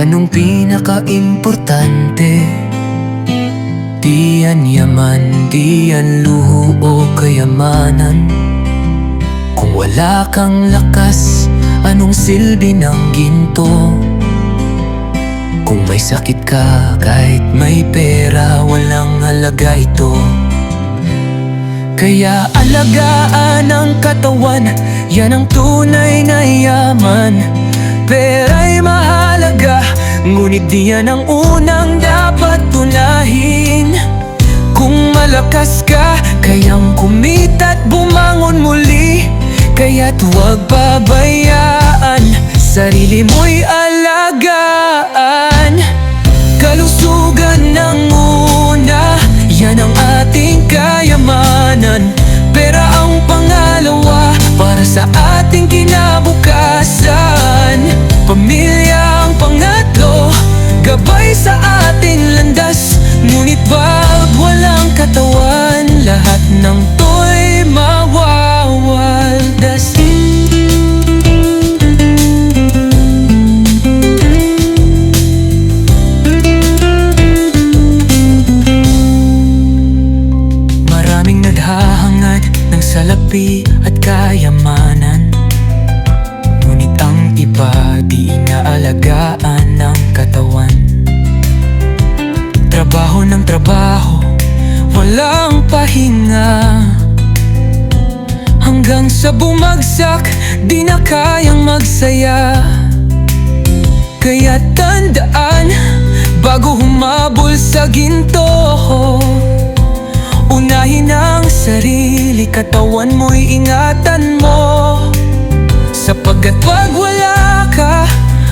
Anong pinaka-importante? Di yan yaman, di yan luho o kayamanan Kung wala kang lakas, anong silbi ng ginto? Kung may sakit ka, kahit may pera, walang halaga ito Kaya alagaan ang katawan, yan ang tunay na yaman Pera'y mahalaga, ngunit di yan ang unang dapat tunahin Kung malakas ka, kayang kumita at bumangon muli. Kaya't huwag pabayaan, sarili mo'y alagaan. Kalusugan ng una, yan ang ating kayamanan. Pera ang pangalawa, para sa ating kinabukasan naghahangad ng salapi at kayamanan. Ngunit ang iba di inaalagaan ng katawan. Trabaho ng trabaho, walang pahinga. Hanggang sa bumagsak, di na kayang magsaya. Kaya tandaan, bago humabol sa ginto katawan mo'y ingatan mo. Sapagkat pag wala ka,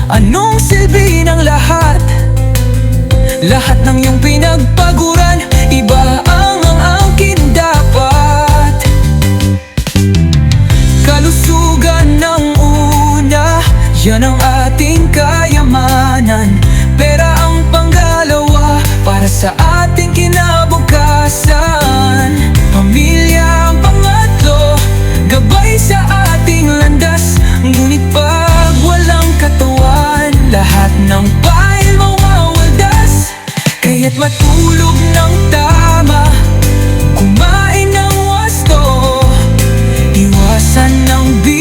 anong silbi ng lahat? Lahat ng iyong pinagpaguran, iba ang ang angkin dapat. Kalusugan ng una, yan ang ating kayamanan. Pera ang panggalawa, para sa ating kinabukasan ng bahay mawawaldas Kaya't matulog ng tama, kumain ng wasto Iwasan ng bisyo,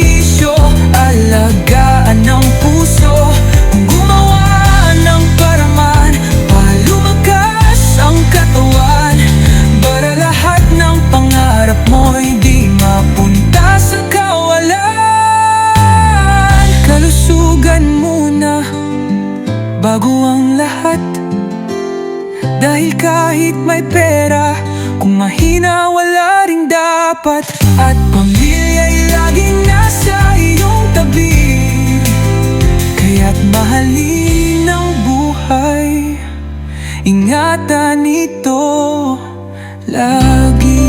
dahil kahit may pera Kung mahina wala ring dapat. At pamilya'y laging nasa iyong tabi. Kaya't mahalin ang buhay. Ingatan ito lagi